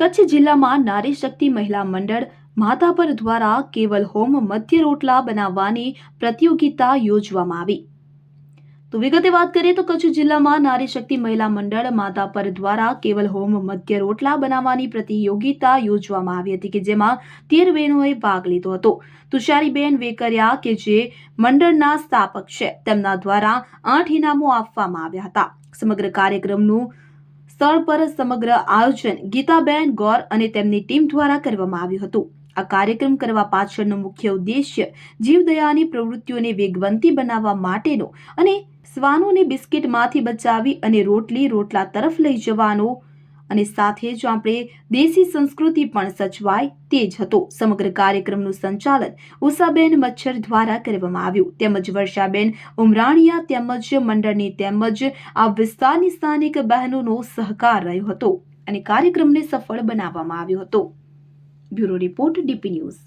કચ્છ જિલ્લામાં નારી શક્તિ મહિલા મંડળ માધાપર દ્વારા કેવલ હોમ મધ્ય રોટલા બનાવવાની પ્રતિયોગિતા યોજવામાં આવી. તો વિગતે વાત કરીએ તો કચ્છ જિલ્લામાં નારી શક્તિ મહિલા મંડળ માધાપર દ્વારા કેવલ હોમ મધ્ય રોટલા બનાવવાની પ્રતિયોગિતા યોજવામાં આવી હતી કે જેમાં તેર બહેનોએ ભાગ લીધો હતો. તુષારીબેન વેકરિયા કે જે મંડળના સ્થાપક છે, તેમના દ્વારા આઠ ઇનામો આપવામાં આવ્યા હતા. સમગ્ર કાર્યક્રમનું સ્થળ પર સમગ્ર આયોજન ગીતાબેન ગોર અને તેમની ટીમ દ્વારા કરવામાં આવ્યું હતું. આ કાર્યક્રમ કરવા પાછળનો મુખ્ય ઉદ્દેશ્ય જીવદયાની પ્રવૃત્તિઓને વેગવંતી બનાવવા માટેનો અને શ્વાનોને બિસ્કિટમાંથી બચાવી અને રોટલી રોટલા તરફ લઈ જવાનો અને સાથે જ આપણે દેશી સંસ્કૃતિ પણ સચવાય તે જ હતો. સમગ્ર કાર્યક્રમનું સંચાલન ઉષાબેન મચ્છર દ્વારા કરવામાં આવ્યું. તેમજ વર્ષાબેન ઉમરાણીયા તેમજ મંડળની તેમજ આ વિસ્તારની સ્થાનિક બહેનોનો સહકાર રહ્યો હતો અને કાર્યક્રમને સફળ બનાવવામાં આવ્યો હતો. Bureau report DP news.